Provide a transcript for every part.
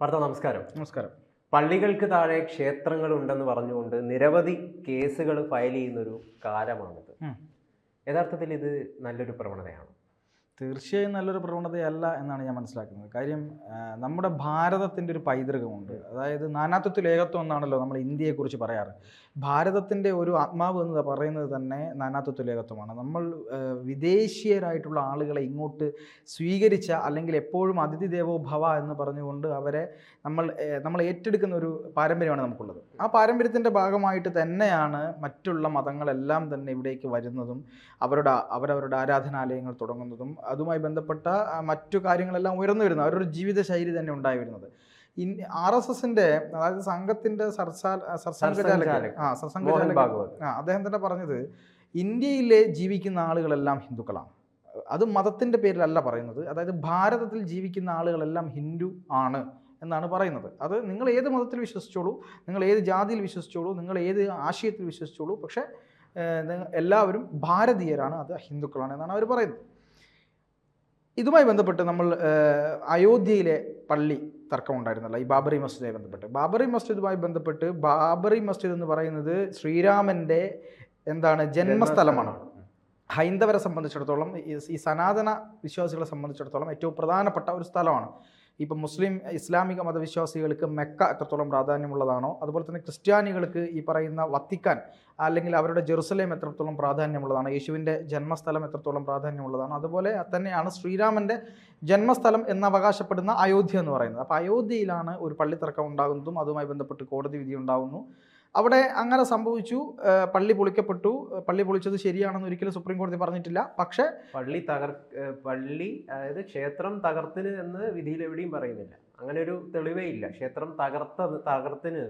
ഭർത്ത നമസ്കാരം. നമസ്കാരം. പള്ളികൾക്ക് താഴെ ക്ഷേത്രങ്ങൾ ഉണ്ടെന്ന് പറഞ്ഞുകൊണ്ട് നിരവധി കേസുകൾ ഫയൽ ചെയ്യുന്നൊരു കാലമാണിത്. യഥാർത്ഥത്തിൽ ഇത് നല്ലൊരു പ്രവണതയാണ്. തീർച്ചയായും നല്ലൊരു പ്രവണതയല്ല എന്നാണ് ഞാൻ മനസ്സിലാക്കുന്നത്. കാര്യം നമ്മുടെ ഭാരതത്തിന്റെ ഒരു പൈതൃകമുണ്ട്. അതായത് നാനാത്വത്തിൽ ഏകത്വം എന്നാണല്ലോ നമ്മൾ ഇന്ത്യയെക്കുറിച്ച് പറയാറ്. ഭാരതത്തിന്റെ ഒരു ആത്മാവ് എന്ന് പറയുന്നത് തന്നെ നാനാത്വത്തിലേകത്വമാണ് നമ്മൾ വിദേശീയരായിട്ടുള്ള ആളുകളെ ഇങ്ങോട്ട് സ്വീകരിച്ച അല്ലെങ്കിൽ എപ്പോഴും അതിഥി ദേവോ ഭവ എന്ന് പറഞ്ഞുകൊണ്ട് അവരെ നമ്മൾ നമ്മൾ ഏറ്റെടുക്കുന്ന ഒരു പാരമ്പര്യമാണ് നമുക്കുള്ളത്. ആ പാരമ്പര്യത്തിന്റെ ഭാഗമായിട്ട് തന്നെയാണ് മറ്റുള്ള മതങ്ങളെല്ലാം തന്നെ ഇവിടേക്ക് വരുന്നതും അവരുടെ അവരവരുടെ ആരാധനാലയങ്ങൾ തുടങ്ങുന്നതും. അതുമായി ബന്ധപ്പെട്ട മറ്റു കാര്യങ്ങളെല്ലാം ഉയർന്നു വരുന്നത് അവരുടെ ഒരു ജീവിതശൈലി തന്നെ ഉണ്ടായി വരുന്നത്. ആർ എസ് എസിന്റെ അതായത് സംഘത്തിന്റെ അദ്ദേഹം തന്നെ പറഞ്ഞത് ഇന്ത്യയിലെ ജീവിക്കുന്ന ആളുകളെല്ലാം ഹിന്ദുക്കളാണ്. അത് മതത്തിന്റെ പേരിലല്ല പറയുന്നത്. അതായത് ഭാരതത്തിൽ ജീവിക്കുന്ന ആളുകളെല്ലാം ഹിന്ദു ആണ് എന്നാണ് പറയുന്നത്. അത് നിങ്ങൾ ഏത് മതത്തിൽ വിശ്വസിച്ചോളൂ നിങ്ങൾ ഏത് ജാതിയിൽ വിശ്വസിച്ചോളൂ നിങ്ങൾ ഏത് ആശയത്തിൽ വിശ്വസിച്ചോളൂ. പക്ഷേ എല്ലാവരും ഭാരതീയരാണ് അത് ഹിന്ദുക്കളാണ് എന്നാണ് അവർ പറയുന്നത്. ഇതുമായി ബന്ധപ്പെട്ട് നമ്മൾ അയോധ്യയിലെ പള്ളി തർക്കമുണ്ടായിരുന്നല്ലോ. ഈ ബാബറി മസ്ജിദുമായി ബന്ധപ്പെട്ട്. ബാബറി മസ്ജിദുമായി ബന്ധപ്പെട്ട് ബാബറി മസ്ജിദ് എന്ന് പറയുന്നത് ശ്രീരാമന്റെ എന്താണ് ജന്മസ്ഥലമാണ്. ഹൈന്ദവരെ സംബന്ധിച്ചിടത്തോളം ഈ- ഈ സനാതന വിശ്വാസികളെ സംബന്ധിച്ചിടത്തോളം ഏറ്റവും പ്രധാനപ്പെട്ട ഒരു സ്ഥലമാണ്. ഇപ്പം മുസ്ലിം ഇസ്ലാമിക മതവിശ്വാസികൾക്ക് മെക്ക എത്രത്തോളം പ്രാധാന്യമുള്ളതാണോ അതുപോലെ തന്നെ ക്രിസ്ത്യാനികൾക്ക് ഈ പറയുന്ന വത്തിക്കാൻ അല്ലെങ്കിൽ അവരുടെ ജെറുസലേം എത്രത്തോളം പ്രാധാന്യമുള്ളതാണ് യേശുവിന്റെ ജന്മസ്ഥലം എത്രത്തോളം പ്രാധാന്യമുള്ളതാണ് അതുപോലെ തന്നെയാണ് ശ്രീരാമന്റെ ജന്മസ്ഥലം എന്ന് അവകാശപ്പെടുന്ന അയോധ്യ എന്ന് പറയുന്നത്. അപ്പോൾ അയോധ്യയിലാണ് ഒരു പള്ളിത്തർക്കം ഉണ്ടാകുന്നതും അതുമായി ബന്ധപ്പെട്ട് കോടതി വിധി ഉണ്ടാകുന്നു. അവിടെ അങ്ങനെ സംഭവിച്ചു. പള്ളി പൊളിക്കപ്പെട്ടു. പള്ളി പൊളിച്ചത് ശരിയാണെന്ന് ഒരിക്കലും സുപ്രീം കോടതി പറഞ്ഞിട്ടില്ല. പക്ഷേ പള്ളി തകർ പള്ളി അതായത് ക്ഷേത്രം തകർത്തിന് എന്ന് വിധിയിൽ എവിടെയും പറയുന്നില്ല. അങ്ങനെ ഒരു തെളിവേ ഇല്ല. ക്ഷേത്രം തകർത്ത തകർത്തിന്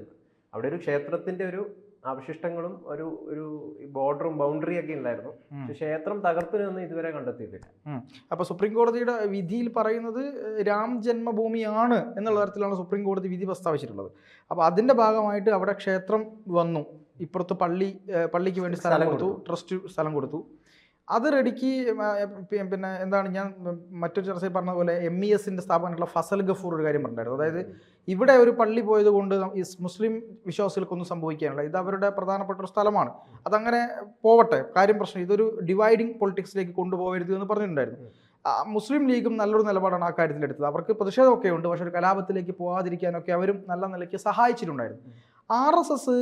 അവിടെ ഒരു ക്ഷേത്രത്തിന്റെ ഒരു അവശിഷ്ടങ്ങളും ഒരു ഒരു ബോർഡറും ബൗണ്ടറി ഒക്കെ ഉണ്ടായിരുന്നു പക്ഷെ ക്ഷേത്രം തകർത്തിനൊന്നും ഇതുവരെ കണ്ടെത്തിയിട്ടില്ല. അപ്പൊ സുപ്രീം കോടതിയുടെ വിധിയിൽ പറയുന്നത് രാം ജന്മഭൂമിയാണ് എന്നുള്ള തരത്തിലാണ് സുപ്രീം കോടതി വിധി പ്രസ്താവിച്ചിട്ടുള്ളത്. അപ്പൊ അതിന്റെ ഭാഗമായിട്ട് അവിടെ ക്ഷേത്രം വന്നു. ഇപ്പുറത്ത് പള്ളി പള്ളിക്ക് വേണ്ടി സ്ഥലം സ്ഥലം കൊടുത്തു ട്രസ്റ്റ് സ്ഥലം കൊടുത്തു. അത് റെഡിക്ക് പിന്നെ എന്താണ് ഞാൻ മറ്റൊരു ചർച്ചയിൽ പറഞ്ഞ പോലെ എം ഇ എസിന്റെ സ്ഥാപനമായിട്ടുള്ള ഫസൽ ഗഫൂർ ഒരു കാര്യം പറഞ്ഞിട്ടുണ്ടായിരുന്നു. അതായത് ഇവിടെ ഒരു പള്ളി പോയത് കൊണ്ട് ഈ മുസ്ലിം വിശ്വാസികൾക്കൊന്നും സംഭവിക്കാനില്ല. ഇത് അവരുടെ പ്രധാനപ്പെട്ട ഒരു സ്ഥലമാണ്. അതങ്ങനെ പോവട്ടെ. കാര്യം പ്രശ്നം ഇതൊരു ഡിവൈഡിങ് പൊളിറ്റിക്സിലേക്ക് കൊണ്ടുപോകരുത് എന്ന് പറഞ്ഞിട്ടുണ്ടായിരുന്നു. മുസ്ലിം ലീഗും നല്ലൊരു നിലപാടാണ് ആ കാര്യത്തിൽ എടുത്തത്. അവർക്ക് പ്രതിഷേധമൊക്കെ ഉണ്ട്. പക്ഷെ ഒരു കലാപത്തിലേക്ക് പോകാതിരിക്കാനൊക്കെ അവരും നല്ല നിലയ്ക്ക് സഹായിച്ചിട്ടുണ്ടായിരുന്നു. R S S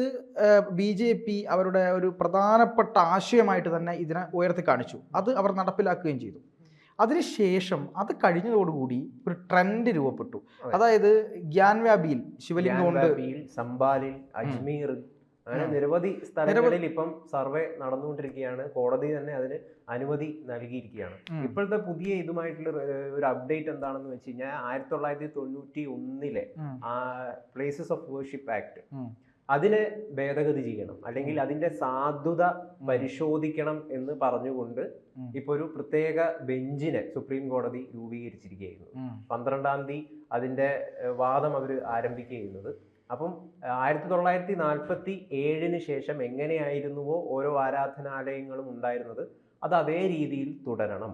B J P അവരുടെ ഒരു പ്രധാനപ്പെട്ട ആശയമായിട്ട് തന്നെ ഇതിനെ ഉയർത്തി കാണിച്ചു. അത് അവർ നടപ്പിലാക്കുകയും ചെയ്തു. അതിനുശേഷം അത് കഴിഞ്ഞതോടുകൂടി ഒരു ട്രെൻഡ് രൂപപ്പെട്ടു അതെ. അതായത് ഗ്യാൻവ്യാബിയിൽ ശിവലിംഗം സംബാലിൽ അജ്മീർ അങ്ങനെ. നിരവധി സ്ഥലങ്ങളിൽ ഇപ്പം സർവേ നടന്നുകൊണ്ടിരിക്കുകയാണ് കോടതി തന്നെ അതിന് അനുമതി നൽകിയിരിക്കുകയാണ്. ഇപ്പോഴത്തെ പുതിയ ഇതുമായിട്ടുള്ള ഒരു- അപ്ഡേറ്റ് എന്താണെന്ന് വെച്ച് കഴിഞ്ഞാൽ ആയിരത്തി തൊള്ളായിരത്തി തൊണ്ണൂറ്റി ഒന്നിലെ പ്ലേസസ് ഓഫ് വേർഷിപ്പ് ആക്ട്. അതിനെ ഭേദഗതി ചെയ്യണം. അല്ലെങ്കിൽ അതിന്റെ സാധുത പരിശോധിക്കണം എന്ന് പറഞ്ഞുകൊണ്ട്. ഇപ്പൊ ഒരു പ്രത്യേക ബെഞ്ചിനെ സുപ്രീം കോടതി രൂപീകരിച്ചിരിക്കുകയായിരുന്നു. പന്ത്രണ്ടാം തീയതി അതിന്റെ വാദം അവർ ആരംഭിക്കുകയുന്നത് അപ്പം ആയിരത്തി തൊള്ളായിരത്തി നാൽപ്പത്തി ഏഴിന് ശേഷം എങ്ങനെയായിരുന്നുവോ ഓരോ ആരാധനാലയങ്ങളും ഉണ്ടായിരുന്നത് അത് അതേ രീതിയിൽ തുടരണം.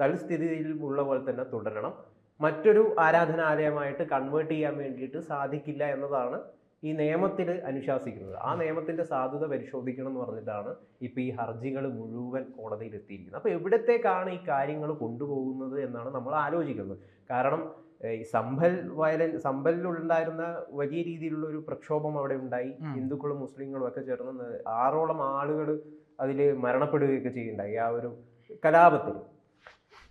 തൽസ്ഥിതിയിൽ ഉള്ള പോലെ തന്നെ തുടരണം. മറ്റൊരു ആരാധനാലയമായിട്ട് കൺവേർട്ട് ചെയ്യാൻ വേണ്ടിയിട്ട് സാധിക്കില്ല എന്നതാണ് ഈ നിയമത്തിൽ അനുശാസിക്കുന്നത്. ആ നിയമത്തിന്റെ സാധുത പരിശോധിക്കണം എന്ന് പറഞ്ഞിട്ടാണ് ഇപ്പൊ ഈ ഹർജികൾ മുഴുവൻ കോടതിയിൽ എത്തിയിരിക്കുന്നത്. അപ്പൊ എവിടത്തേക്കാണ് ഈ കാര്യങ്ങൾ കൊണ്ടുപോകുന്നത് എന്നാണ് നമ്മൾ ആലോചിക്കുന്നത്. കാരണം ഈ സമ്പൽ വയലൻ സമ്പലിലുണ്ടായിരുന്ന വലിയ രീതിയിലുള്ള ഒരു പ്രക്ഷോഭം അവിടെ ഉണ്ടായി. ഹിന്ദുക്കളും മുസ്ലിങ്ങളും ഒക്കെ ചേർന്ന് ആറോളം ആളുകൾ അതിൽ മരണപ്പെടുകയൊക്കെ ചെയ്യുന്നുണ്ടായി. ആ ഒരു കലാപത്തിൽ.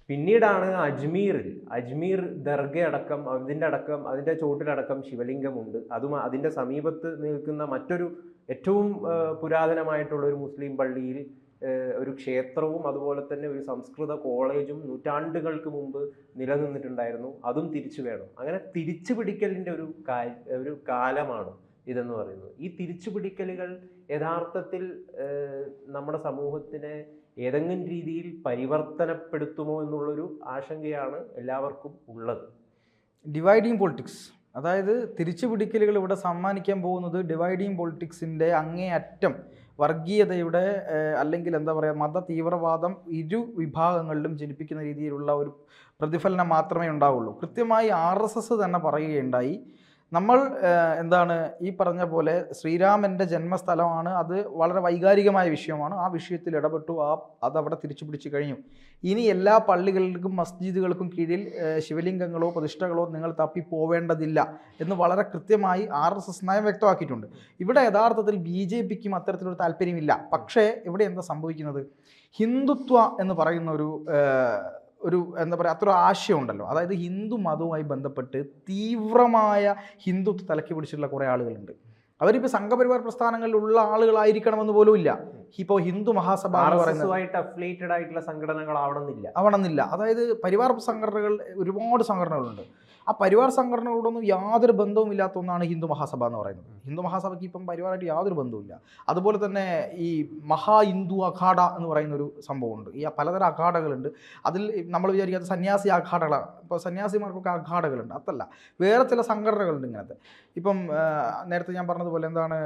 പിന്നീടാണ് അജ്മീറിൽ അജ്മീർ ദർഗ അടക്കം അതിന്റെ അടക്കം അതിന്റെ ചോട്ടിലടക്കം ശിവലിംഗമുണ്ട്. അതും അതിന്റെ സമീപത്ത് നിൽക്കുന്ന മറ്റൊരു ഏറ്റവും പുരാതനമായിട്ടുള്ള ഒരു മുസ്ലിം പള്ളിയിൽ ഒരു ക്ഷേത്രവും അതുപോലെ തന്നെ ഒരു സംസ്കൃത കോളേജും നൂറ്റാണ്ടുകൾക്ക് മുമ്പ് നിലനിന്നിട്ടുണ്ടായിരുന്നു. അതും തിരിച്ചു വേണം. അങ്ങനെ തിരിച്ചു പിടിക്കലിന്റെ ഒരു ഒരു കാലമാണ് ഇതെന്ന് പറയുന്നത്. ഈ തിരിച്ചു പിടിക്കലുകൾ യഥാർത്ഥത്തിൽ നമ്മുടെ സമൂഹത്തിനെ ഏതെങ്കിലും രീതിയിൽ പരിവർത്തനപ്പെടുത്തുമോ എന്നുള്ളൊരു ആശങ്കയാണ് എല്ലാവർക്കും ഉള്ളത്. ഡിവൈഡിങ് പൊളിറ്റിക്സ് അതായത് തിരിച്ചുപിടിക്കലുകൾ ഇവിടെ സമ്മാനിക്കാൻ പോകുന്നത് ഡിവൈഡിങ് പൊളിറ്റിക്സിന്റെ അങ്ങേയറ്റം വർഗീയതയുടെ അല്ലെങ്കിൽ എന്താ പറയുക മത തീവ്രവാദം ഇരു വിഭാഗങ്ങളിലും ജനിപ്പിക്കുന്ന രീതിയിലുള്ള ഒരു പ്രതിഫലനം മാത്രമേ ഉണ്ടാവുള്ളൂ. കൃത്യമായി ആർ തന്നെ പറയുകയുണ്ടായി. നമ്മൾ എന്താണ് ഈ പറഞ്ഞ പോലെ ശ്രീരാമന്റെ ജന്മസ്ഥലമാണ്. അത് വളരെ വൈകാരികമായ വിഷയമാണ്. ആ വിഷയത്തിൽ ഇടപെട്ടു. ആ അതവിടെ തിരിച്ചു പിടിച്ചു കഴിഞ്ഞു. ഇനി എല്ലാ പള്ളികൾക്കും മസ്ജിദുകൾക്കും കീഴിൽ ശിവലിംഗങ്ങളോ പ്രതിഷ്ഠകളോ നിങ്ങൾ തപ്പി പോവേണ്ടതില്ല എന്ന് വളരെ കൃത്യമായി ആർ എസ് എസ് നയം വ്യക്തമാക്കിയിട്ടുണ്ട്. ഇവിടെ യഥാർത്ഥത്തിൽ ബി ജെ പിക്കും അത്തരത്തിലൊരു താല്പര്യമില്ല. പക്ഷേ ഇവിടെ എന്താ സംഭവിക്കുന്നത്? ഹിന്ദുത്വ എന്ന് പറയുന്ന ഒരു ഒരു എന്താ പറയുക അത്ര ആശയം ഉണ്ടല്ലോ അതായത് ഹിന്ദു മതവുമായി ബന്ധപ്പെട്ട് തീവ്രമായ ഹിന്ദുത്വ തലക്കി പിടിച്ചിട്ടുള്ള കുറേ ആളുകളുണ്ട്. അവരിപ്പോൾ സംഘപരിവാർ പ്രസ്ഥാനങ്ങളിലുള്ള ആളുകളായിരിക്കണമെന്ന് പോലും ഇല്ല. ഇപ്പോൾ ഹിന്ദു മഹാസഭ എന്ന് പറയുന്നത് അഫിലിയേറ്റഡ് ആയിട്ടുള്ള സംഘടനകൾ ആവണമെന്നില്ല. അതായത് പരിവാർ സംഘടനകൾ ഒരുപാട് സംഘടനകളുണ്ട്. ആ പരിവാർ സംഘടനകളോടൊന്നും യാതൊരു ബന്ധവും ഇല്ലാത്ത ഒന്നാണ് ഹിന്ദു മഹാസഭ എന്ന് പറയുന്നത്. ഹിന്ദു മഹാസഭയ്ക്ക് ഇപ്പം പരിവാറായിട്ട് യാതൊരു ബന്ധവുമില്ല. അതുപോലെ തന്നെ ഈ മഹാ ഹിന്ദു അഖാഡ എന്ന് പറയുന്ന ഒരു സംഭവമുണ്ട്. ഈ പലതരം അഖാഡകളുണ്ട്. അതിൽ നമ്മൾ വിചാരിക്കാത്ത സന്യാസി അഖാഡകളാണ് ഇപ്പോൾ സന്യാസിമാർക്കൊക്കെ അഖാഡകളുണ്ട്. അതല്ല വേറെ ചില സംഘടനകളുണ്ട് ഇങ്ങനത്തെ. ഇപ്പം നേരത്തെ ഞാൻ പറഞ്ഞതുപോലെ എന്താണ്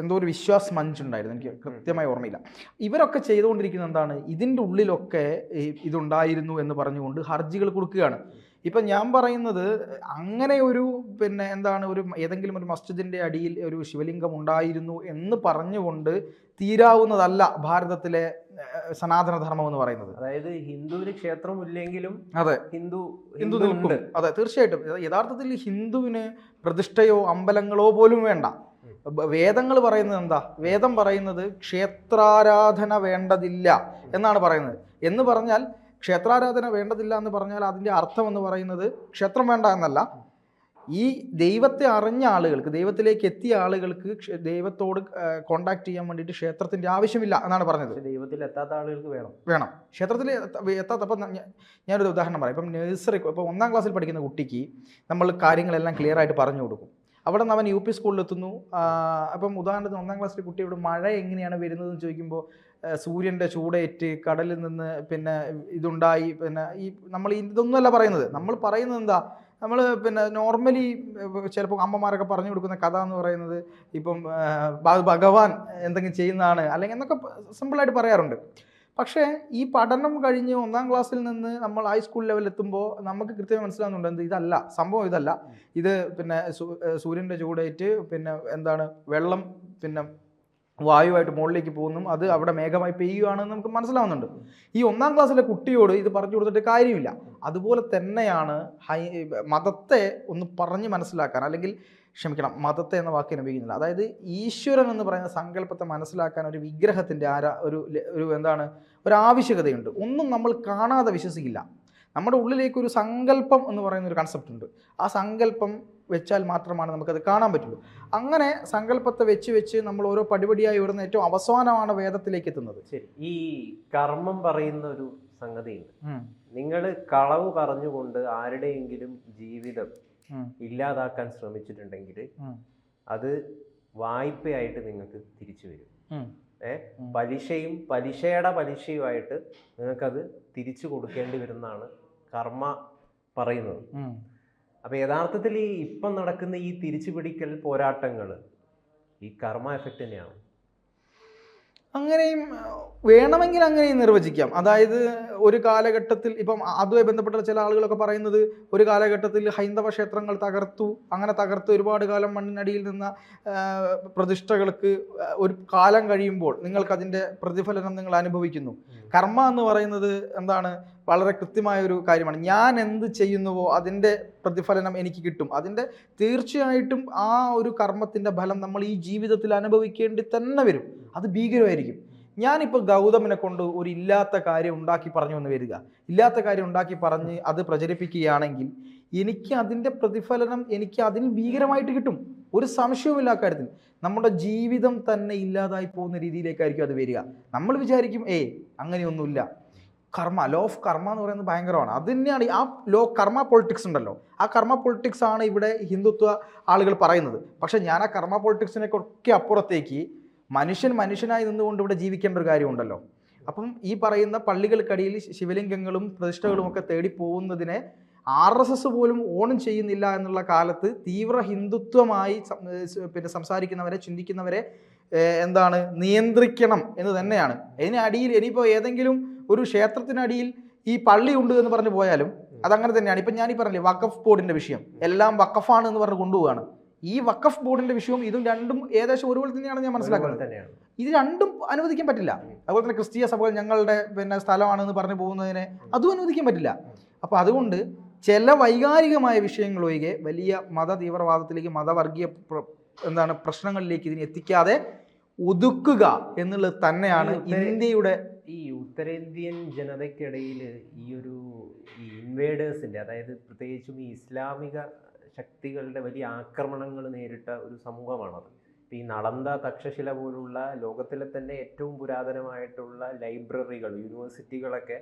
എന്തോ ഒരു വിശ്വാസ് മഞ്ച് ഉണ്ടായിരുന്നു. എനിക്ക് കൃത്യമായി ഓർമ്മയില്ല. ഇവരൊക്കെ ചെയ്തുകൊണ്ടിരിക്കുന്നത് എന്താണ് ഇതിന്റെ ഉള്ളിലൊക്കെ ഇതുണ്ടായിരുന്നു എന്ന് പറഞ്ഞുകൊണ്ട് ഹർജികൾ കൊടുക്കുകയാണ്. ഇപ്പം ഞാൻ പറയുന്നത് അങ്ങനെ ഒരു പിന്നെ എന്താണ് ഒരു ഏതെങ്കിലും ഒരു മസ്ജിദിന്റെ അടിയിൽ ഒരു ശിവലിംഗം ഉണ്ടായിരുന്നു എന്ന് പറഞ്ഞുകൊണ്ട് തീരാവുന്നതല്ല ഭാരതത്തിലെ സനാതന സനാതനധർമ്മം എന്ന് പറയുന്നത്. അതായത് ഹിന്ദുവിന് ക്ഷേത്രം ഇല്ലെങ്കിലും അതെ. ഹിന്ദു ഹിന്ദു നിൽക്കും. അതെ തീർച്ചയായിട്ടും. യഥാർത്ഥത്തിൽ ഹിന്ദുവിന് പ്രതിഷ്ഠയോ അമ്പലങ്ങളോ പോലും വേണ്ട. വേദങ്ങൾ പറയുന്നത് എന്താ? വേദം പറയുന്നത് ക്ഷേത്രാരാധന വേണ്ടതില്ല എന്നാണ് പറയുന്നത്. എന്ന് പറഞ്ഞാൽ ക്ഷേത്രാരാധന വേണ്ടതില്ല എന്ന് പറഞ്ഞാൽ അതിന്റെ അർത്ഥം എന്ന് പറയുന്നത് ക്ഷേത്രം വേണ്ട എന്നല്ല. ഈ ദൈവത്തെ അറിഞ്ഞ ആളുകൾക്ക് ദൈവത്തിലേക്ക് എത്തിയ ആളുകൾക്ക് ദൈവത്തോട് കോണ്ടാക്ട് ചെയ്യാൻ വേണ്ടിയിട്ട് ക്ഷേത്രത്തിന്റെ ആവശ്യമില്ല എന്നാണ് പറഞ്ഞത്. ദൈവത്തിൽ എത്താത്ത ആളുകൾക്ക് വേണം. വേണം. ക്ഷേത്രത്തിൽ എത്ത- എത്താത്ത അപ്പം ഞാനൊരു ഉദാഹരണം പറയാം. ഇപ്പം നഴ്സറി ഇപ്പോൾ ഒന്നാം ക്ലാസ്സിൽ പഠിക്കുന്ന കുട്ടിക്ക് നമ്മൾ കാര്യങ്ങളെല്ലാം ക്ലിയർ ആയിട്ട് പറഞ്ഞു കൊടുക്കും. അവിടെ നിന്ന് അവൻ യു പി സ്കൂളിലെത്തുന്നു അപ്പം ഉദാഹരണത്തിന് ഒന്നാം ക്ലാസ്സിലെ ഇവിടെ മഴ എങ്ങനെയാണ് വരുന്നതെന്ന് ചോദിക്കുമ്പോൾ സൂര്യന്റെ ചൂടേറ്റ് കടലിൽ നിന്ന് പിന്നെ ഇതുണ്ടായി പിന്നെ ഈ നമ്മൾ ഇതൊന്നുമല്ല പറയുന്നത്. നമ്മൾ പറയുന്നത് എന്താ? നമ്മൾ പിന്നെ നോർമലി ചിലപ്പോൾ അമ്മമാരൊക്കെ പറഞ്ഞു കൊടുക്കുന്ന കഥ എന്ന് പറയുന്നത് ഇപ്പം ഭഗവാൻ എന്തെങ്കിലും ചെയ്യുന്നതാണ് അല്ലെങ്കിൽ എന്നൊക്കെ സിമ്പിളായിട്ട് പറയാറുണ്ട്. പക്ഷേ ഈ പഠനം കഴിഞ്ഞ് ഒന്നാം ക്ലാസ്സിൽ നിന്ന് നമ്മൾ ഹൈസ്കൂൾ ലെവലിൽ എത്തുമ്പോൾ നമുക്ക് കൃത്യമായി മനസ്സിലാവുന്നുണ്ട് എന്ത്? ഇതല്ല. സംഭവം ഇതല്ല. ഇത് പിന്നെ സൂര്യന്റെ ചൂടേറ്റ് പിന്നെ എന്താണ്? വെള്ളം പിന്നെ വായുവായിട്ട് മുകളിലേക്ക് പോകുന്നു. അത് അവിടെ മേഘമായി പെയ്യുകയാണെന്ന് നമുക്ക് മനസ്സിലാവുന്നുണ്ട്. ഈ ഒന്നാം ക്ലാസ്സിലെ കുട്ടിയോട് ഇത് പറഞ്ഞു കൊടുത്തിട്ട് കാര്യമില്ല. അതുപോലെ തന്നെയാണ് ഹൈ മതത്തെ ഒന്ന് പറഞ്ഞ് മനസ്സിലാക്കാൻ അല്ലെങ്കിൽ ക്ഷമിക്കണം മതത്തെ എന്ന വാക്കിന് ഉപയോഗിക്കുന്നില്ല. അതായത് ഈശ്വരൻ എന്ന് പറയുന്ന സങ്കല്പത്തെ മനസ്സിലാക്കാൻ ഒരു വിഗ്രഹത്തിന്റെ ആരാ ഒരു ഒരു എന്താണ് ഒരു ആവശ്യകതയുണ്ട്. ഒന്നും നമ്മൾ കാണാതെ വിശ്വസിക്കില്ല. നമ്മുടെ ഉള്ളിലേക്ക് ഒരു സങ്കല്പം എന്ന് പറയുന്ന ഒരു കൺസെപ്റ്റ് ഉണ്ട്. ആ സങ്കല്പം വെച്ചാൽ മാത്രമാണ് നമുക്കത് കാണാൻ പറ്റുള്ളൂ. അങ്ങനെ സങ്കല്പത്തെ വെച്ച് വെച്ച് നമ്മൾ ഓരോ പടിപടിയായി ഉയർന്ന ഏറ്റവും അവസാനമാണ് വേദത്തിലേക്ക് എത്തുന്നത്. ശരി. ഈ കർമ്മം പറയുന്ന ഒരു സംഗതിയുണ്ട്. നിങ്ങൾ കളവ് പറഞ്ഞുകൊണ്ട് ആരുടെയെങ്കിലും ജീവിതം ഇല്ലാതാക്കാൻ ശ്രമിച്ചിട്ടുണ്ടെങ്കിൽ അത് വായ്പയായിട്ട് നിങ്ങൾക്ക് തിരിച്ചു വരും. ഏ. പലിശയും പലിശയുടെ പലിശയുമായിട്ട് നിങ്ങൾക്കത് തിരിച്ചു കൊടുക്കേണ്ടി വരുന്നതാണ് കർമ്മ പറയുന്നത്. ഉം. അപ്പൊ യഥാർത്ഥത്തിൽ ഈ ഇപ്പം നടക്കുന്ന ഈ തിരിച്ചുപിടിക്കൽ പോരാട്ടങ്ങൾ ഈ കർമ്മ എഫക്റ്റ് തന്നെയാണ്? അങ്ങനെയും വേണമെങ്കിൽ അങ്ങനെയും നിർവചിക്കാം. അതായത് ഒരു കാലഘട്ടത്തിൽ ഇപ്പം അതുമായി ബന്ധപ്പെട്ട ചില ആളുകളൊക്കെ പറയുന്നത് ഒരു കാലഘട്ടത്തിൽ ഹൈന്ദവ ക്ഷേത്രങ്ങൾ തകർത്തു അങ്ങനെ തകർത്ത് ഒരുപാട് കാലം മണ്ണിനടിയിൽ നിന്ന പ്രതിഷ്ഠകൾക്ക് ഒരു കാലം കഴിയുമ്പോൾ നിങ്ങൾക്കതിന്റെ പ്രതിഫലനം നിങ്ങൾ അനുഭവിക്കുന്നു. കർമ്മ എന്ന് പറയുന്നത് എന്താണ്? വളരെ കൃത്യമായ ഒരു കാര്യമാണ്. ഞാൻ എന്ത് ചെയ്യുന്നുവോ അതിന്റെ പ്രതിഫലനം എനിക്ക് കിട്ടും. അതിന്റെ തീർച്ചയായിട്ടും ആ ഒരു കർമ്മത്തിന്റെ ഫലം നമ്മൾ ഈ ജീവിതത്തിൽ അനുഭവിക്കേണ്ടി തന്നെ വരും. അത് ഭീകരമായിരിക്കും. ഞാനിപ്പോൾ ഗൗതമിനെ കൊണ്ട് ഒരു ഇല്ലാത്ത കാര്യം ഉണ്ടാക്കി പറഞ്ഞു എന്ന് വരിക. ഇല്ലാത്ത കാര്യം ഉണ്ടാക്കി പറഞ്ഞ് അത് പ്രചരിപ്പിക്കുകയാണെങ്കിൽ എനിക്ക് അതിന്റെ പ്രതിഫലനം എനിക്ക് അതിന് ഭീകരമായിട്ട് കിട്ടും. ഒരു സംശയവുമില്ല കാര്യത്തിൽ. നമ്മുടെ ജീവിതം തന്നെ ഇല്ലാതായി പോകുന്ന രീതിയിലേക്കായിരിക്കും അത് വരിക. നമ്മൾ വിചാരിക്കും ഏയ് അങ്ങനെയൊന്നുമില്ല. കർമ്മ ലോ ഓഫ് കർമ്മ എന്ന് പറയുന്നത് ഭയങ്കരമാണ്. അത് തന്നെയാണ് ആ ലോ കർമ്മ പൊളിറ്റിക്സ് ഉണ്ടല്ലോ. ആ കർമ്മ പൊളിറ്റിക്സ് ആണ് ഇവിടെ ഹിന്ദുത്വ ആളുകൾ പറയുന്നത്. പക്ഷേ ഞാൻ ആ കർമ്മ പൊളിറ്റിക്സിനെ ഒക്കെ അപ്പുറത്തേക്ക് മനുഷ്യൻ മനുഷ്യനായി നിന്നുകൊണ്ട് ഇവിടെ ജീവിക്കേണ്ട ഒരു കാര്യമുണ്ടല്ലോ. അപ്പം ഈ പറയുന്ന പള്ളികൾക്കടിയിൽ ശിവലിംഗങ്ങളും പ്രതിഷ്ഠകളും ഒക്കെ തേടി പോകുന്നതിനെ ആർ എസ് എസ് പോലും ഓണം ചെയ്യുന്നില്ല എന്നുള്ള കാലത്ത് തീവ്ര ഹിന്ദുത്വമായി പിന്നെ സംസാരിക്കുന്നവരെ ചിന്തിക്കുന്നവരെ എന്താണ് നിയന്ത്രിക്കണം എന്ന് തന്നെയാണ്. അതിന് അടിയിൽ ഇനിയിപ്പോൾ ഏതെങ്കിലും ഒരു ക്ഷേത്രത്തിനടിയിൽ ഈ പള്ളി ഉണ്ട് എന്ന് പറഞ്ഞു പോയാലും അതങ്ങനെ തന്നെയാണ്. ഇപ്പം ഞാൻ ഈ പറഞ്ഞില്ലേ വഖഫ് ബോർഡിന്റെ വിഷയം. എല്ലാം വഖഫാണ് എന്ന് പറഞ്ഞ് കൊണ്ടുപോവാണ്. ഈ വഖഫ് ബോർഡിന്റെ വിഷയവും ഇതും രണ്ടും ഏകദേശം ഒരുപോലെ തന്നെയാണ് ഞാൻ മനസ്സിലാക്കുന്നത്. ഇത് രണ്ടും അനുവദിക്കാൻ പറ്റില്ല. അതുപോലെ തന്നെ ക്രിസ്തീയ സഭകൾ ഞങ്ങളുടെ പിന്നെ സ്ഥലമാണെന്ന് പറഞ്ഞു പോകുന്നതിനെ അതും അനുവദിക്കാൻ പറ്റില്ല. അപ്പോൾ അതുകൊണ്ട് ചില വൈകാരികമായ വിഷയങ്ങൾ ഒഴികെ വലിയ മത തീവ്രവാദത്തിലേക്ക് മതവർഗീയ എന്താണ് പ്രശ്നങ്ങളിലേക്ക് ഇതിനെ എത്തിക്കാതെ ഒതുക്കുക എന്നുള്ളത് തന്നെയാണ് ഇന്ത്യയുടെ ഈ ഉത്തരേന്ത്യൻ ജനതയ്ക്കിടയിൽ ഈ ഒരു ഈ ഇൻവേഡേഴ്സിന്റെ അതായത് പ്രത്യേകിച്ചും ഈ ഇസ്ലാമിക ശക്തികളുടെ വലിയ ആക്രമണങ്ങൾ നേരിട്ട ഒരു സമൂഹമാണത്. ഈ നളന്ത തക്ഷശില പോലുള്ള ലോകത്തിലെ തന്നെ ഏറ്റവും പുരാതനമായിട്ടുള്ള ലൈബ്രറികൾ യൂണിവേഴ്സിറ്റികളൊക്കെ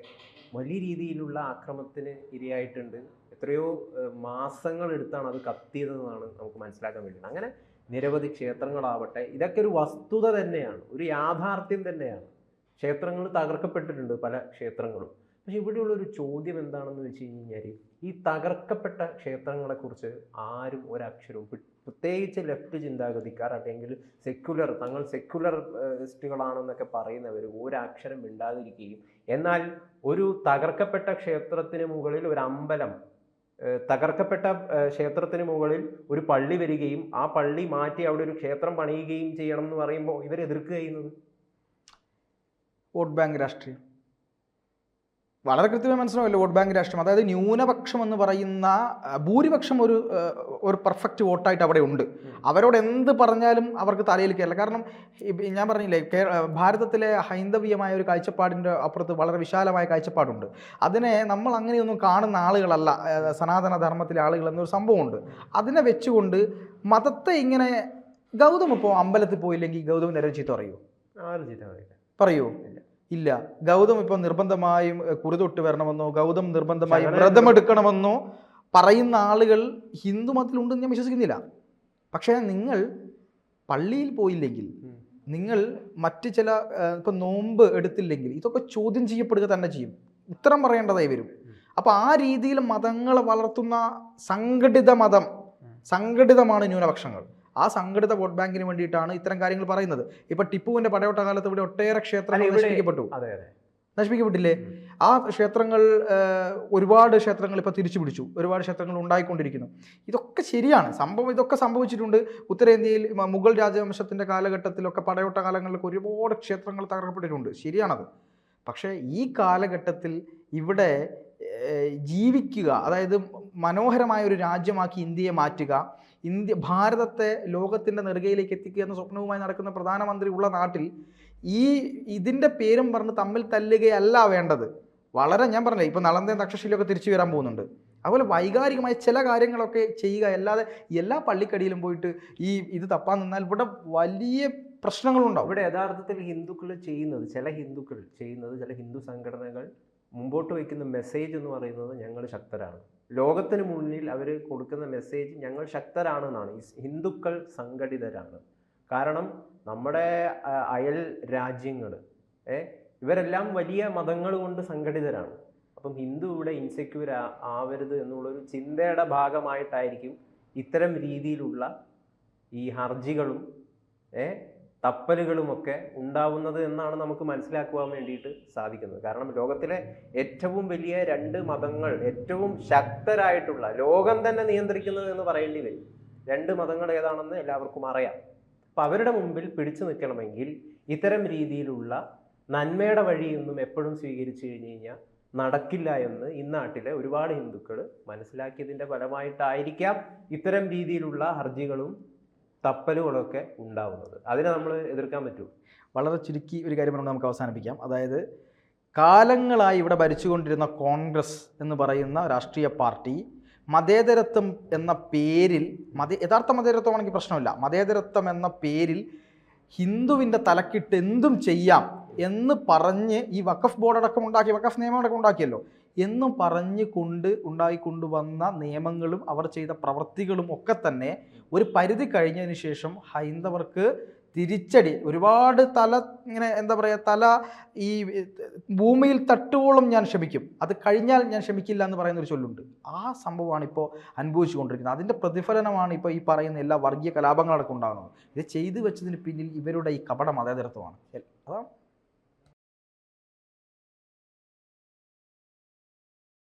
വലിയ രീതിയിലുള്ള ആക്രമത്തിന് ഇരയായിട്ടുണ്ട്. എത്രയോ മാസങ്ങൾ മാസങ്ങളെടുത്താണ് അത് കത്തിയതെന്നാണ് നമുക്ക് മനസ്സിലാക്കാൻ വേണ്ടിയത് അങ്ങനെ നിരവധി ക്ഷേത്രങ്ങളാവട്ടെ ഇതൊക്കെ ഒരു വസ്തുത തന്നെയാണ് ഒരു യാഥാർത്ഥ്യം തന്നെയാണ്. ക്ഷേത്രങ്ങൾ തകർക്കപ്പെട്ടിട്ടുണ്ട് പല ക്ഷേത്രങ്ങളും. പക്ഷെ ഇവിടെയുള്ള ഒരു ചോദ്യം എന്താണെന്ന് വെച്ച് കഴിഞ്ഞാൽ ഈ തകർക്കപ്പെട്ട ക്ഷേത്രങ്ങളെക്കുറിച്ച് ആരും ഒരക്ഷരവും പ്ര- പ്രത്യേകിച്ച് ലെഫ്റ്റ് ചിന്താഗതിക്കാർ അല്ലെങ്കിൽ സെക്യുലർ തങ്ങൾ സെക്യുലറിസ്റ്റുകളാണെന്നൊക്കെ പറയുന്നവർ ഒരക്ഷരം മിണ്ടാതിരിക്കുകയും എന്നാൽ ഒരു തകർക്കപ്പെട്ട ക്ഷേത്രത്തിന് മുകളിൽ ഒരു അമ്പലം തകർക്കപ്പെട്ട ക്ഷേത്രത്തിന് മുകളിൽ ഒരു പള്ളി വരികയും ആ പള്ളി മാറ്റി അവിടെ ഒരു ക്ഷേത്രം പണിയുകയും ചെയ്യണം എന്ന് പറയുമ്പോൾ ചെയ്യുന്നത്? വോട്ട് ബാങ്ക് രാഷ്ട്രീയം. വളരെ കൃത്യമായി മനസ്സിലാവില്ല വോട്ട് ബാങ്ക് രാഷ്ട്രീയം. അതായത് ന്യൂനപക്ഷം എന്ന് പറയുന്ന ഭൂരിപക്ഷം ഒരു ഒരു പെർഫെക്റ്റ് വോട്ടായിട്ട് അവിടെ ഉണ്ട്. അവരോട് എന്ത് പറഞ്ഞാലും അവർക്ക് തലയിൽ കയറില്ല. കാരണം ഞാൻ പറഞ്ഞില്ലേ ഭാരതത്തിലെ ഹൈന്ദവീയമായ ഒരു കാഴ്ചപ്പാടിന്റെ അപ്പുറത്ത് വളരെ വിശാലമായ കാഴ്ചപ്പാടുണ്ട്. അതിനെ നമ്മൾ അങ്ങനെയൊന്നും കാണുന്ന ആളുകളല്ല ആ, സനാതന ധർമ്മത്തിലെ ആളുകൾ എന്നൊരു സംഭവമുണ്ട്. അതിനെ വെച്ചുകൊണ്ട് മതത്തെ ഇങ്ങനെ ഗൗതം ഇപ്പോൾ അമ്പലത്തിൽ പോയില്ലെങ്കിൽ ഗൗതം നേരെ ചീത്ത ആരും ചീത്ത പറയൂ. ഇല്ല. ഗൗതം ഇപ്പം നിർബന്ധമായും കുറിതൊട്ട് വരണമെന്നോ ഗൗതം നിർബന്ധമായും വ്രതമെടുക്കണമെന്നോ പറയുന്ന ആളുകൾ ഹിന്ദു മതത്തിലുണ്ടെന്ന് ഞാൻ വിശ്വസിക്കുന്നില്ല. പക്ഷേ നിങ്ങൾ പള്ളിയിൽ പോയില്ലെങ്കിൽ നിങ്ങൾ മറ്റ് ചില ഇപ്പൊ ഇപ്പം നോമ്പ് എടുത്തില്ലെങ്കിൽ ഇതൊക്കെ ചോദ്യം ചെയ്യപ്പെടുക തന്നെ ചെയ്യും. ഉത്തരം പറയേണ്ടതായി വരും. അപ്പോൾ ആ രീതിയിൽ മതങ്ങളെ വളർത്തുന്ന സംഘടിത മതം സംഘടിതമാണ് ന്യൂനപക്ഷങ്ങൾ. ആ സംഘടിത വോട്ട് ബാങ്കിന് വേണ്ടിയിട്ടാണ് ഇത്തരം കാര്യങ്ങൾ പറയുന്നത്. ഇപ്പൊ ടിപ്പുവിന്റെ പടയോട്ട കാലത്ത് ഇവിടെ ഒട്ടേറെ ക്ഷേത്രങ്ങൾ നശിപ്പിക്കപ്പെട്ടു. നശിപ്പിക്കപ്പെട്ടില്ലേ? ആ ക്ഷേത്രങ്ങൾ ഒരുപാട് ക്ഷേത്രങ്ങൾ ഇപ്പോൾ തിരിച്ചു പിടിച്ചു ഒരുപാട് ക്ഷേത്രങ്ങൾ ഉണ്ടായിക്കൊണ്ടിരിക്കുന്നു. ഇതൊക്കെ ശരിയാണ്. സംഭവം ഇതൊക്കെ സംഭവിച്ചിട്ടുണ്ട്. ഉത്തരേന്ത്യയിൽ മുഗൾ രാജവംശത്തിന്റെ കാലഘട്ടത്തിലൊക്കെ പടയോട്ട കാലങ്ങളിലൊക്കെ ഒരുപാട് ക്ഷേത്രങ്ങൾ തകർക്കപ്പെട്ടിട്ടുണ്ട്. ശരിയാണത്. പക്ഷേ ഈ കാലഘട്ടത്തിൽ ഇവിടെ ജീവിക്കുക അതായത് മനോഹരമായ ഒരു രാജ്യമാക്കി ഇന്ത്യയെ മാറ്റുക ഇന്ത്യ ഭാരതത്തെ ലോകത്തിന്റെ നെറുകയിലേക്ക് എത്തിക്കുക എന്ന സ്വപ്നവുമായി നടക്കുന്ന പ്രധാനമന്ത്രി ഉള്ള നാട്ടിൽ ഈ ഇതിന്റെ പേരും പറഞ്ഞ് തമ്മിൽ തല്ലുകയല്ല വേണ്ടത്. വളരെ ഞാൻ പറഞ്ഞില്ല ഇപ്പോൾ നളന്തയും തക്ഷശീലൊക്കെ തിരിച്ചു വരാൻ പോകുന്നുണ്ട്. അതുപോലെ വൈകാരികമായ ചില കാര്യങ്ങളൊക്കെ ചെയ്യുക അല്ലാതെ എല്ലാ പള്ളിക്കടിയിലും പോയിട്ട് ഈ ഇത് തപ്പാൻ നിന്നാൽ ഇവിടെ വലിയ പ്രശ്നങ്ങളുണ്ടാവും. ഇവിടെ യഥാർത്ഥത്തിൽ ഹിന്ദുക്കൾ ചെയ്യുന്നത് ചില ഹിന്ദുക്കൾ ചെയ്യുന്നത് ചില ഹിന്ദു സംഘടനകൾ മുമ്പോട്ട് വയ്ക്കുന്ന മെസ്സേജ് എന്ന് പറയുന്നത് ഞങ്ങൾ ശക്തരാണ്. ലോകത്തിന് മുന്നിൽ അവർ കൊടുക്കുന്ന മെസ്സേജ് ഞങ്ങൾ ശക്തരാണെന്നാണ്. ഹിന്ദുക്കൾ സംഘടിതരാണ്. കാരണം നമ്മുടെ അയൽ രാജ്യങ്ങൾ ഇവരെല്ലാം വലിയ മതങ്ങൾ കൊണ്ട് സംഘടിതരാണ്. അപ്പം ഹിന്ദു ഇവിടെ ഇൻസെക്യൂർ ആവരുത് എന്നുള്ളൊരു ചിന്തയുടെ ഭാഗമായിട്ടായിരിക്കും ഇത്തരം രീതിയിലുള്ള ഈ ഹർജികളും തപ്പലുകളുമൊക്കെ ഉണ്ടാവുന്നത് എന്നാണ് നമുക്ക് മനസ്സിലാക്കുവാൻ വേണ്ടിയിട്ട് സാധിക്കുന്നത്. കാരണം ലോകത്തിലെ ഏറ്റവും വലിയ രണ്ട് മതങ്ങൾ ഏറ്റവും ശക്തരായിട്ടുള്ള ലോകം തന്നെ നിയന്ത്രിക്കുന്നത് എന്ന് പറയേണ്ടി വരും. രണ്ട് മതങ്ങൾ ഏതാണെന്ന് എല്ലാവർക്കും അറിയാം. അപ്പം അവരുടെ മുമ്പിൽ പിടിച്ചു നിൽക്കണമെങ്കിൽ ഇത്തരം രീതിയിലുള്ള നന്മയുടെ വഴിയൊന്നും എപ്പോഴും സ്വീകരിച്ചു കഴിഞ്ഞു കഴിഞ്ഞാൽ നടക്കില്ല എന്ന് ഇന്നാട്ടിലെ ഒരുപാട് ഹിന്ദുക്കൾ മനസ്സിലാക്കിയതിന്റെ ഫലമായിട്ടായിരിക്കാം ഇത്തരം രീതിയിലുള്ള ഹർജികളും തപ്പലുകളൊക്കെ ഉണ്ടാവുന്നത്. അതിനെ നമ്മൾ എതിർക്കാൻ പറ്റൂ. വളരെ ചുരുക്കി ഒരു കാര്യം പറഞ്ഞാൽ നമുക്ക് അവസാനിപ്പിക്കാം. അതായത് കാലങ്ങളായി ഇവിടെ ഭരിച്ചുകൊണ്ടിരുന്ന കോൺഗ്രസ് എന്ന് പറയുന്ന രാഷ്ട്രീയ പാർട്ടി മതേതരത്വം എന്ന പേരിൽ മത യഥാർത്ഥ മതേതരത്വമാണെങ്കിൽ പ്രശ്നമില്ല. മതേതരത്വം എന്ന പേരിൽ ഹിന്ദുവിന്റെ തലക്കിട്ട് എന്തും ചെയ്യാം എന്ന് പറഞ്ഞ് ഈ വഖഫ് ബോർഡ് അടക്കം ഉണ്ടാക്കി വഖഫ് നിയമം അടക്കം ഉണ്ടാക്കിയല്ലോ. എന്നും പറഞ്ഞുകൊണ്ട് ഉണ്ടായിക്കൊണ്ടുവന്ന നിയമങ്ങളും അവർ ചെയ്ത പ്രവൃത്തികളും ഒക്കെ തന്നെ ഒരു പരിധി കഴിഞ്ഞതിന് ശേഷം ഹൈന്ദവർക്ക് തിരിച്ചടി. ഒരുപാട് തല ഇങ്ങനെ എന്താ പറയുക തല ഈ ഭൂമിയിൽ തട്ടുവോളം ഞാൻ ക്ഷമിക്കും. അത് കഴിഞ്ഞാൽ ഞാൻ ക്ഷമിക്കില്ല എന്ന് പറയുന്ന ഒരു ചൊല്ലുണ്ട്. ആ സംഭവമാണ് ഇപ്പോൾ അനുഭവിച്ചുകൊണ്ടിരിക്കുന്നത്. അതിന്റെ പ്രതിഫലനമാണ് ഇപ്പോൾ ഈ പറയുന്ന എല്ലാ വർഗീയ കലാപങ്ങളടക്കം ഉണ്ടാകുന്നത്. ഇത് ചെയ്തു വെച്ചതിന് പിന്നിൽ ഇവരുടെ ഈ കപട മതേതരത്വമാണ് അതാണ്